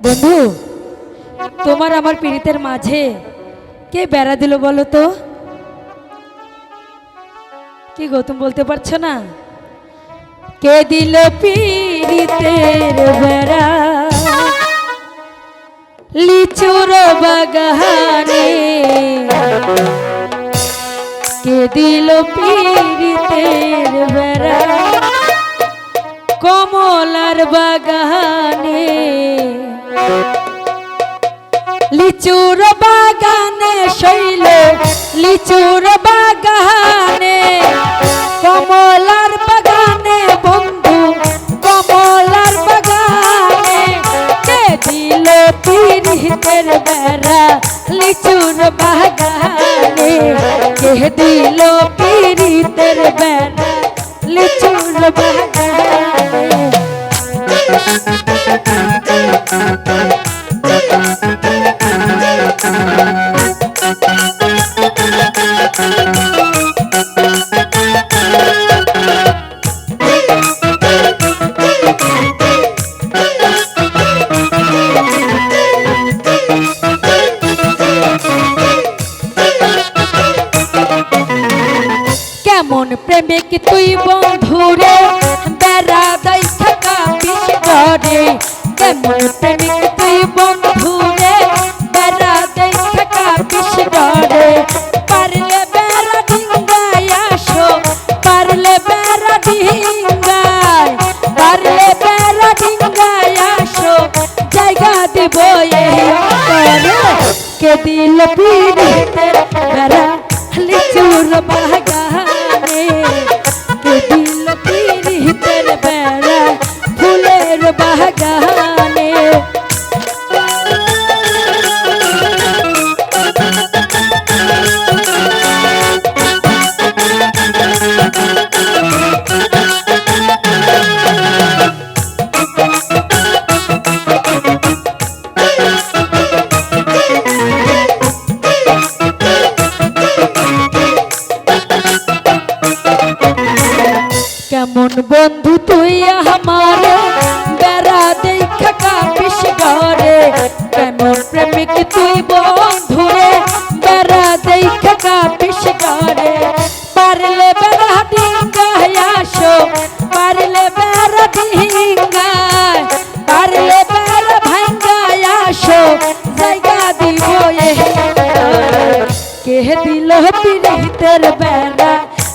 বন্ধু, তোমার আমার পীড়িতের মাঝে কে বেড়া দিল বলো তো? কি গো, তুমি বলতে পারছ না? কে দিল পীড়িতের বেড়া? লিচুর বাগানে কে দিল পীড়িতের বেড়া? কমলার বাগানে লিচুর বাগানে শৈল, লিচুর বাগানে, কমলার বাগানে বন্ধু, কমলার বাগানে। কে দিল পিরিতের বেড়া লিচুর বাগানে? কে দিল পিরিতের বেড়া লিচুর বাগানে? কেমন প্রেমিক তুই বন্ধুরে বেড়া দাই থাকা বিষ ঘরে। কেমন প্রেমিক তুই বন্ধুরে বেড়া থাকা বিষ পারলে বেড়া আসো, পারলে বেড়া ডিঙ্গায় পারলে বেড়া ডিঙ্গায় আসো, জায়গা দিব এই কে দিল পীড়িতের বেড়া লিচুর বাগানে কে কেমন বন্ধু তুই আমার। বেড়া দেখা কাপিস ঘরে। কেমন প্রেমিক তুই বন্ধু রে। বেড়া দেখা কাপিস ঘরে। পারলে বেড়া ডিঙ্গায় আসো। পারলে বেড়া ডিঙ্গায়। পারলে বেড়া ভাঙ্গায় আসো। জায়গা দিব কে দিল পীড়িতের বেড়া?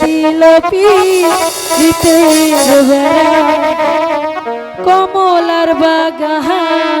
দিল বেড়া কমলার বাগান